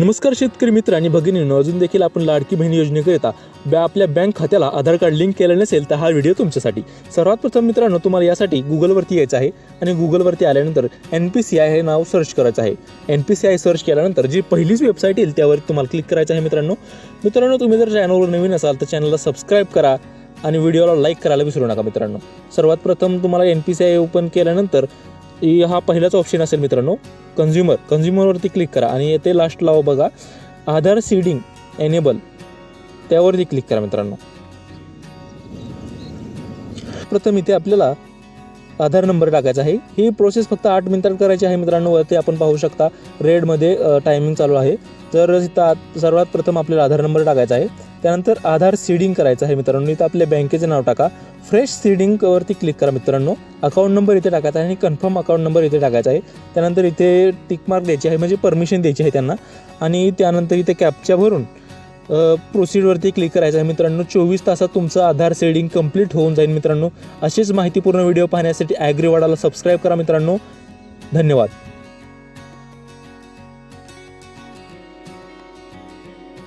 नमस्कार शेतकरी मित्र आणि भगिनींनो अजून देखील आपण लाडकी बहीण योजनेकरिता बॅ आपल्या बँक खात्याला आधार कार्ड लिंक केलं नसेल तर हा व्हिडिओ तुमच्यासाठी. सर्वात प्रथम मित्रांनो तुम्हाला यासाठी गुगलवरती यायचं आहे आणि गुगलवरती आल्यानंतर एन पी सी आय हे नाव सर्च करायचं आहे. N P C I search केल्यानंतर जी पहिलीच वेबसाईट येईल त्यावर तुम्हाला क्लिक करायचं आहे मित्रांनो. मित्रांनो तुम्ही जर चॅनलवर नवीन असाल तर चॅनलला सबस्क्राईब करा आणि व्हिडिओला लाईक करायला विसरू नका मित्रांनो. सर्वात प्रथम तुम्हाला N P C I open केल्यानंतर हा पहिलाच ऑप्शन असेल मित्रांनो. कन्झ्युमर कन्झ्युमरवरती क्लिक करा आणि येथे लास्ट लावा बघा. आधार सीडिंग एनेबल त्यावरती क्लिक करा मित्रांनो. प्रथम इथे आपल्याला आधार नंबर टाकायचा आहे. ही प्रोसेस फक्त आठ मिनिटात करायची आहे मित्रांनो. वरती आपण पाहू शकता रेडमध्ये टायमिंग चालू आहे. तर तिथं सर्वात प्रथम आपल्याला आधार नंबर टाकायचा आहे. त्यानंतर आधार सीडिंग करायचं आहे मित्रांनो. इथं आपल्या बँकेचं नाव टाका. फ्रेश सीडिंगवरती क्लिक करा मित्रांनो. अकाउंट नंबर इथे टाकायचा आहे आणि कन्फर्म अकाउंट नंबर इथे टाकायचा आहे. त्यानंतर इथे टिक मार्क द्यायची आहे म्हणजे परमिशन द्यायची आहे त्यांना. आणि त्यानंतर इथे कॅपच्या भरून प्रोसीडवरती क्लिक करायचं आहे मित्रांनो. चोवीस तासात तुमचं आधार सेडिंग कंप्लीट होऊन जाईल मित्रांनो. अशीच माहितीपूर्ण व्हिडिओ पाहण्यासाठी ॲग्रीवाडाला सबस्क्राईब करा मित्रांनो. धन्यवाद.